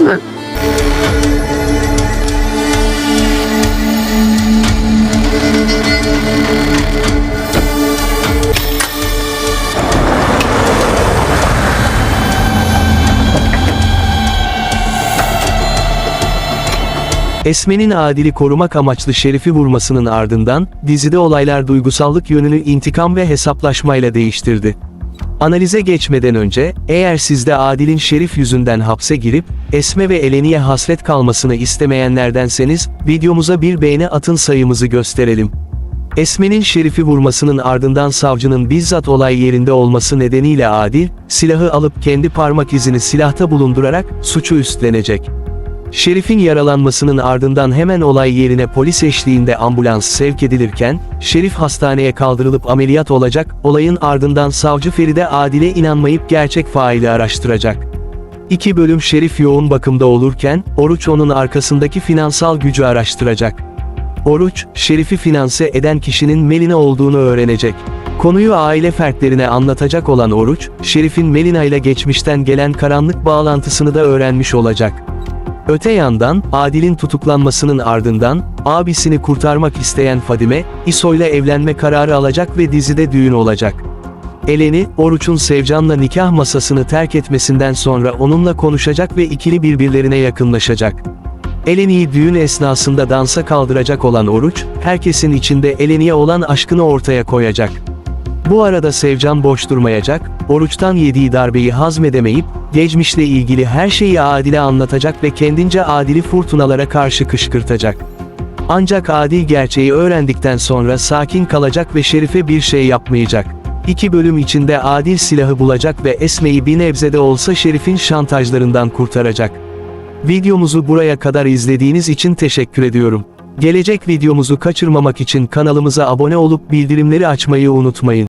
Mü? Esme'nin Adil'i korumak amaçlı Şerif'i vurmasının ardından, dizide olaylar duygusallık yönünü intikam ve hesaplaşmayla değiştirdi. Analize geçmeden önce, eğer siz de Adil'in Şerif yüzünden hapse girip, Esme ve Eleni'ye hasret kalmasını istemeyenlerdenseniz, videomuza bir beğeni atın sayımızı gösterelim. Esme'nin Şerif'i vurmasının ardından savcının bizzat olay yerinde olması nedeniyle Adil, silahı alıp kendi parmak izini silahta bulundurarak, suçu üstlenecek. Şerif'in yaralanmasının ardından hemen olay yerine polis eşliğinde ambulans sevk edilirken, Şerif hastaneye kaldırılıp ameliyat olacak, olayın ardından savcı Feride Adil'e inanmayıp gerçek faili araştıracak. İki bölüm Şerif yoğun bakımda olurken, Oruç onun arkasındaki finansal gücü araştıracak. Oruç, Şerif'i finanse eden kişinin Melina olduğunu öğrenecek. Konuyu aile fertlerine anlatacak olan Oruç, Şerif'in Melina ile geçmişten gelen karanlık bağlantısını da öğrenmiş olacak. Öte yandan, Adil'in tutuklanmasının ardından, abisini kurtarmak isteyen Fadime, İso ile evlenme kararı alacak ve dizide düğün olacak. Eleni, Oruç'un Sevcan'la nikah masasını terk etmesinden sonra onunla konuşacak ve ikili birbirlerine yakınlaşacak. Eleni'yi düğün esnasında dansa kaldıracak olan Oruç, herkesin içinde Eleni'ye olan aşkını ortaya koyacak. Bu arada Sevcan boş durmayacak, oruçtan yediği darbeyi hazmedemeyip, geçmişle ilgili her şeyi Adil'e anlatacak ve kendince Adil'i fırtınalara karşı kışkırtacak. Ancak Adil gerçeği öğrendikten sonra sakin kalacak ve Şerif'e bir şey yapmayacak. İki bölüm içinde Adil silahı bulacak ve Esme'yi bir nebzede olsa Şerif'in şantajlarından kurtaracak. Videomuzu buraya kadar izlediğiniz için teşekkür ediyorum. Gelecek videomuzu kaçırmamak için kanalımıza abone olup bildirimleri açmayı unutmayın.